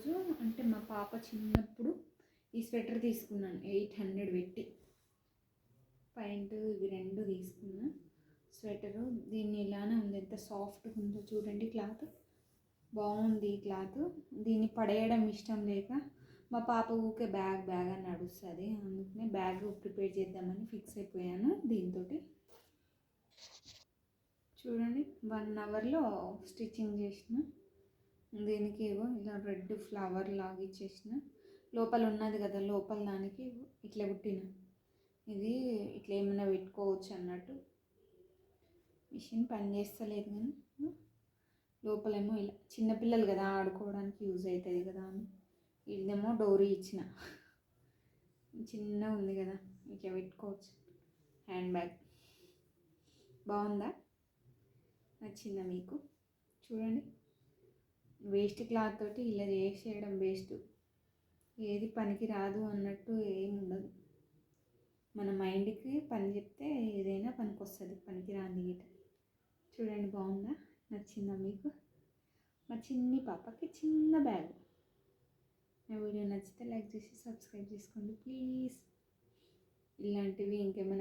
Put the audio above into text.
రోజు అంటే మా పాప చిన్నప్పుడు ఈ స్వెటర్ తీసుకున్నాను. ఎయిట్ హండ్రెడ్ పెట్టి. ప్యాంటు ఇవి రెండు తీసుకున్నా. స్వెటరు దీన్ని ఇలానే ఉంది. ఎంత సాఫ్ట్గా ఉందో చూడండి క్లాత్. బాగుంది ఈ క్లాత్. దీన్ని పడేయడం ఇష్టం లేక మా పాప ఊకే బ్యాగ్ బ్యాగ్ అని నడుస్తుంది. అందుకనే బ్యాగ్ ప్రిపేర్ చేద్దామని ఫిక్స్ అయిపోయాను దీంతో చూడండి వన్ అవర్లో స్టిచ్చింగ్ చేసిన. దీనికి ఏవో ఇలా రెడ్ ఫ్లవర్ లాగా ఇచ్చేసిన. లోపల ఉన్నది కదా లోపల దానికి ఇట్లా కుట్టిన. ఇది ఇట్లా ఏమైనా పెట్టుకోవచ్చు అన్నట్టు. మిషన్ పని చేస్తలేదు కానీ లోపలేమో ఇలా చిన్నపిల్లలు కదా ఆడుకోవడానికి యూజ్ అవుతుంది కదా అని. ఇదేమో డోరీ ఇచ్చిన. చిన్న ఉంది కదా ఇట్లా పెట్టుకోవచ్చు. Hand bag. బాగుందా? నచ్చిందా మీకు? చూడండి. వేస్ట్ క్లాత్ తోటి ఇలా చేసేయడం వేస్ట్ ఏది పనికి రాదు అన్నట్టు ఏమి ఉండదు. మన మైండ్కి పని చెప్తే ఏదైనా పనికి వస్తుంది పనికి రాని గిట చూడండి బాగుందా? నచ్చిందా మీకు? మా చిన్ని పాపకి చిన్న బ్యాగ్. నా వీడియో నచ్చితే లైక్ చేసి సబ్స్క్రైబ్ చేసుకోండి ప్లీజ్. ఇలాంటివి ఇంకేమైనా